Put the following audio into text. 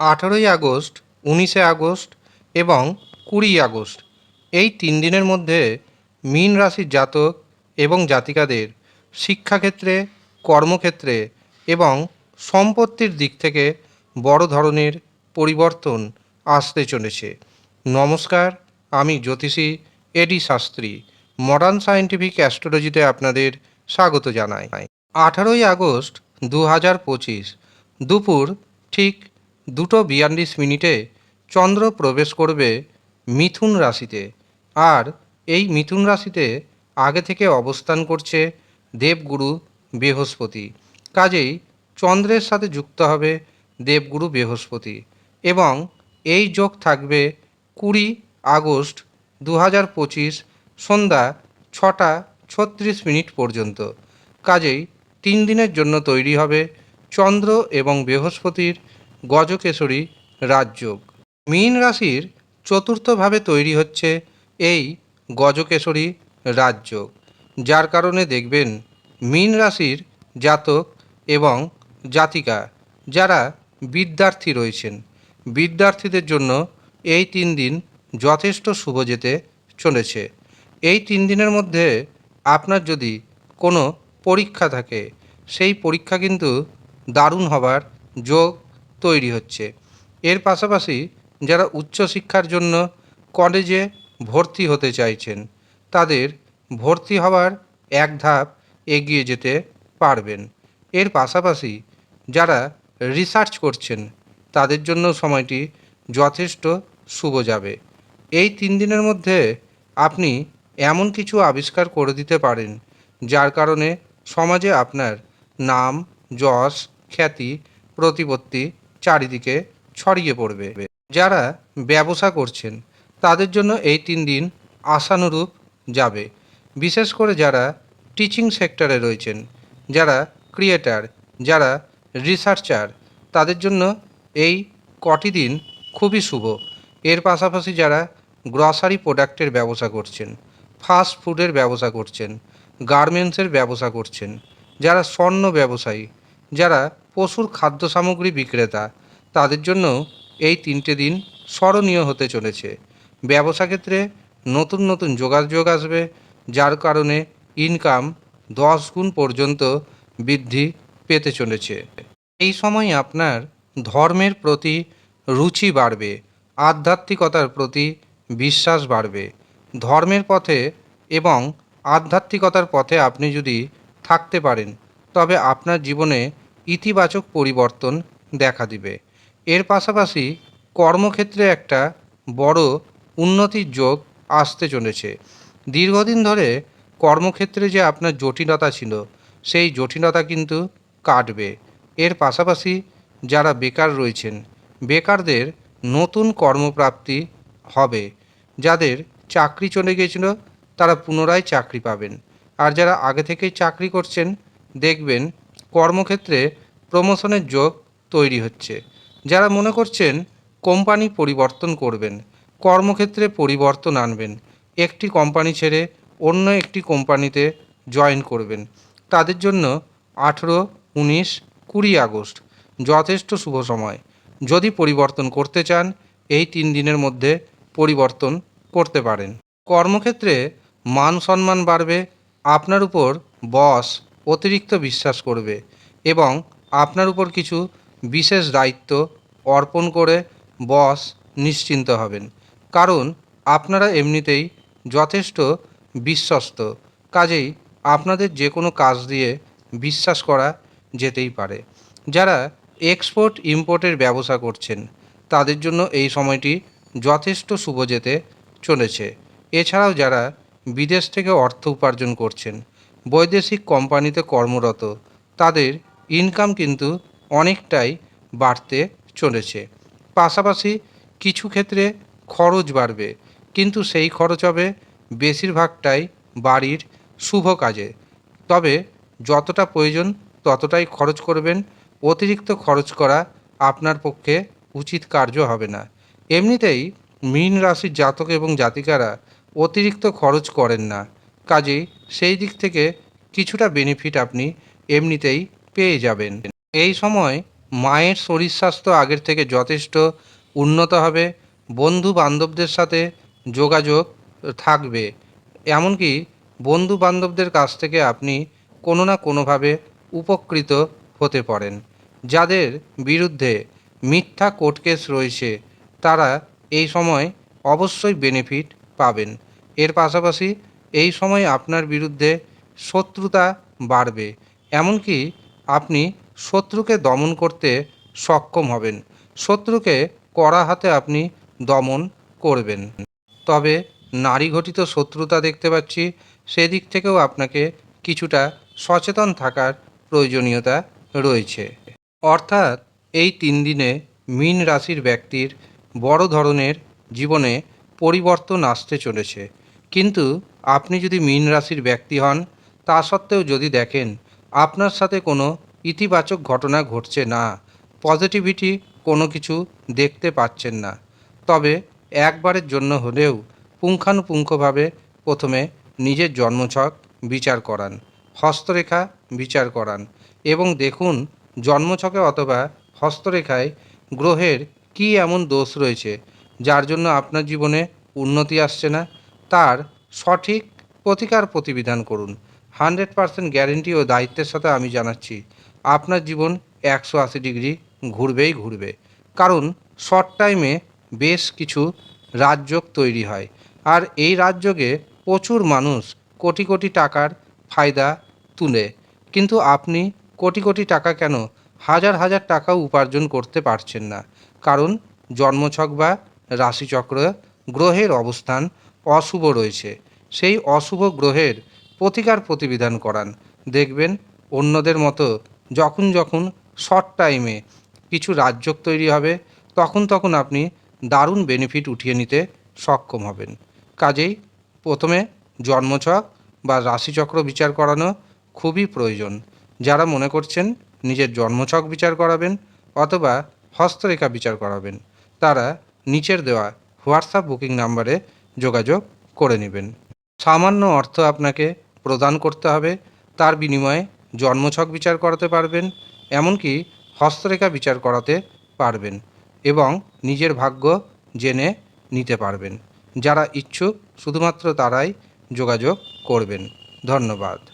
আঠারোই আগস্ট, উনিশে আগস্ট এবং কুড়ি আগস্ট। এই তিন দিনের মধ্যে মীন রাশির জাতক এবং জাতিকাদের শিক্ষাক্ষেত্রে, কর্মক্ষেত্রে এবং সম্পত্তির দিক থেকে বড় ধরনের পরিবর্তন আসতে চলেছে। নমস্কার, আমি জ্যোতিষী A D Shastri modern scientific অ্যাস্ট্রোলজিতে আপনাদের স্বাগত জানাই। আঠারোই আগস্ট দু হাজার পঁচিশ, দুপুর ঠিক দুটো বিয়াল্লিশ মিনিটে চন্দ্র প্রবেশ করবে মিথুন রাশিতে। আর এই মিথুন রাশিতে আগে থেকে অবস্থান করছে দেবগুরু বৃহস্পতি। কাজেই চন্দ্রের সাথে যুক্ত হবে দেবগুরু বৃহস্পতি। এবং এই যোগ থাকবে কুড়ি আগস্ট দু হাজার পঁচিশ সন্ধ্যা ছটা ছত্রিশ মিনিট পর্যন্ত। কাজেই তিন দিনের জন্য তৈরি হবে চন্দ্র এবং বৃহস্পতির গজকেশরী রাজযোগ। মীন রাশির চতুর্থভাবে তৈরি হচ্ছে এই গজকেশরী রাজযোগ। যার কারণে দেখবেন মীন রাশির জাতক এবং জাতিকা যারা বিদ্যার্থী রয়েছেন। বিদ্যার্থীদের জন্য এই তিন দিন যথেষ্ট শুভ যেতে চলেছে। এই তিন দিনের মধ্যে আপনার যদি কোনো পরীক্ষা থাকে, সেই পরীক্ষা কিন্তু দারুণ হবার যোগ তৈরি হচ্ছে। এর পাশাপাশি যারা উচ্চশিক্ষার জন্য কলেজে ভর্তি হতে চাইছেন, তাদের ভর্তি হওয়ার এক ধাপ এগিয়ে যেতে পারবেন। এর পাশাপাশি যারা রিসার্চ করছেন, তাদের জন্য সময়টি যথেষ্ট শুভ যাবে। এই তিন দিনের মধ্যে আপনি এমন কিছু আবিষ্কার করে দিতে পারেন, যার কারণে সমাজে আপনার নাম, যশ, খ্যাতি, প্রতিপত্তি চারিদিকে ছড়িয়ে পড়বে। যারা ব্যবসা করছেন, তাদের জন্য এই তিন দিন আশানুরূপ যাবে। বিশেষ করে যারা টিচিং সেক্টরে রয়েছেন, যারা ক্রিয়েটার যারা রিসার্চার তাদের জন্য এই কটি দিন খুবই শুভ। এর পাশাপাশি যারা গ্রসারি প্রোডাক্টের ব্যবসা করছেন ফাস্ট ফুডের ব্যবসা করছেন গার্মেন্টসের ব্যবসা করছেন, যারা স্বর্ণ ব্যবসায়ী, যারা পশুর খাদ্য সামগ্রী বিক্রেতা। তাদের জন্য এই তিনটে দিন স্মরণীয় হতে চলেছে। ব্যবসা ক্ষেত্রে নতুন নতুন যোগাযোগ আসবে, যার কারণে ইনকাম দশ গুণ পর্যন্ত বৃদ্ধি পেতে চলেছে। এই সময় আপনার ধর্মের প্রতি রুচি বাড়বে, আধ্যাত্মিকতার প্রতি বিশ্বাস বাড়বে। ধর্মের পথে এবং আধ্যাত্মিকতার পথে আপনি যদি থাকতে পারেন, তবে আপনার জীবনে ইতিবাচক পরিবর্তন দেখা দিবে। এর পাশাপাশি কর্মক্ষেত্রে একটা বড় উন্নতির যোগ আসতে চলেছে। দীর্ঘদিন ধরে কর্মক্ষেত্রে যে আপনার জটিলতা ছিল, সেই জটিলতা কিন্তু কাটবে। এর পাশাপাশি যারা বেকার রয়েছেন, বেকারদের নতুন কর্মপ্রাপ্তি হবে। যাদের চাকরি চলে গিয়েছিল, তারা পুনরায় চাকরি পাবেন। আর যারা আগে থেকেই চাকরি করছেন, দেখবেন কর্মক্ষেত্রে প্রমোশনের যোগ তৈরি হচ্ছে। যারা মনে করছেন কোম্পানি পরিবর্তন করবেন, কর্মক্ষেত্রে পরিবর্তন আনবেন, একটি কোম্পানি ছেড়ে অন্য একটি কোম্পানিতে জয়েন করবেন, তাদের জন্য আঠেরো, উনিশ, কুড়ি আগস্ট যথেষ্ট শুভ সময়। যদি পরিবর্তন করতে চান, এই তিন দিনের মধ্যে পরিবর্তন করতে পারেন। কর্মক্ষেত্রে মান সম্মান বাড়বে, আপনার উপর বস অতিরিক্ত বিশ্বাস করবে এবং আপনার উপর কিছু বিশেষ দায়িত্ব অর্পণ করে বস নিশ্চিন্ত হবেন। কারণ আপনারা এমনিতেই যথেষ্ট বিশ্বস্ত। কাজেই আপনাদের যে কোনো কাজ দিয়ে বিশ্বাস করা যেতেই পারে। যারা এক্সপোর্ট, ইম্পোর্টের ব্যবসা করছেন, তাদের জন্য এই সময়টি যথেষ্ট শুভ যেতে চলেছে। এছাড়াও যারা বিদেশ থেকে অর্থ উপার্জন করছেন, বৈদেশিক কোম্পানিতে কর্মরত, তাদের ইনকাম কিন্তু অনেকটাই বাড়তে চলেছে। পাশাপাশি কিছু ক্ষেত্রে খরচ বাড়বে, কিন্তু সেই খরচ হবে বেশিরভাগটাই বাড়ির শুভ কাজে। তবে যতটা প্রয়োজন ততটাই খরচ করবেন, অতিরিক্ত খরচ করা আপনার পক্ষে উচিত কার্য হবে না। এমনিতেই মীন রাশির জাতক এবং জাতিকারা অতিরিক্ত খরচ করেন না। কাজেই সেই দিক থেকে কিছুটা বেনিফিট আপনি এমনিতেই পেয়ে যাবেন। এই সময় মায়ের শরীর স্বাস্থ্য আগের থেকে যথেষ্ট উন্নত হবে। বন্ধু বান্ধবদের সাথে যোগাযোগ থাকবে। এমনকি বন্ধু বান্ধবদের কাছ থেকে আপনি কোনো না কোনোভাবে উপকৃত হতে পারেন। যাদের বিরুদ্ধে মিথ্যা কোর্ট কেস রয়েছে, তারা এই সময় অবশ্যই বেনিফিট পাবেন। এর পাশাপাশি এই সময় আপনার বিরুদ্ধে শত্রুতা বাড়বে। এমনকি আপনি শত্রুকে দমন করতে সক্ষম হবেন। শত্রুকে কড়া হাতে আপনি দমন করবেন। তবে নারী ঘটিত শত্রুতা দেখতে পাচ্ছি, সেদিক থেকেও আপনাকে কিছুটা সচেতন থাকার প্রয়োজনীয়তা রয়েছে। অর্থাৎ এই তিন দিনে মীন রাশির ব্যক্তির বড় ধরনের জীবনে পরিবর্তন আসতে চলেছে। কিন্তু আপনি যদি মীন রাশির ব্যক্তি হন, তা সত্ত্বেও যদি দেখেন আপনার সাথে কোনো ইতিবাচক ঘটনা ঘটছে না। পজিটিভিটি কোনো কিছু দেখতে পাচ্ছেন না। তবে একবারের জন্য হলেও পুঙ্খানুপুঙ্খভাবে প্রথমে নিজের জন্মছক বিচার করান, হস্তরেখা বিচার করান এবং দেখুন জন্মছকে অথবা হস্তরেখায় গ্রহের কী এমন দোষ রয়েছে, যার জন্য আপনার জীবনে উন্নতি আসছে না, তার সঠিক প্রতিকার প্রতিবিধান করুন। হান্ড্রেড পারসেন্ট গ্যারেন্টি ও দায়িত্বের সাথে আমি জানাচ্ছি, আপনার জীবন একশো আশি ডিগ্রি ঘুরবেই ঘুরবে। কারণ শর্ট টাইমে বেশ কিছু রাজযোগ তৈরি হয়। আর এই রাজযোগে প্রচুর মানুষ কোটি কোটি টাকার ফায়দা তুলে। কিন্তু আপনি কোটি কোটি টাকা কেন হাজার হাজার টাকা উপার্জন করতে পারছেন না? কারণ জন্মছক বা রাশিচক্র গ্রহের অবস্থান অশুভ রয়েছে। সেই অশুভ গ্রহের প্রতিকার প্রতিবিধান করান। দেখবেন অন্যদের মতো যখন যখন শর্ট টাইমে কিছু রাজযোগ তৈরি হবে, তখন তখন আপনি দারুণ বেনিফিট উঠিয়ে নিতে সক্ষম হবেন। কাজেই প্রথমে জন্মছক বা রাশিচক্র বিচার করানো খুবই প্রয়োজন। যারা মনে করছেন নিজের জন্মছক বিচার করাবেন অথবা হস্তরেখা বিচার করাবেন, তারা নিচের দেওয়া হোয়াটসঅ্যাপ বুকিং নাম্বারে যোগাযোগ করে নেবেন। সামান্য অর্থ আপনাকে প্রদান করতে হবে, তার বিনিময়ে জন্মছক বিচার করাতে পারবেন, এমনকি হস্তরেখা বিচার করাতে পারবেন এবং নিজের ভাগ্য জেনে নিতে পারবেন। যারা ইচ্ছুক, শুধুমাত্র তারাই যোগাযোগ করবেন। ধন্যবাদ।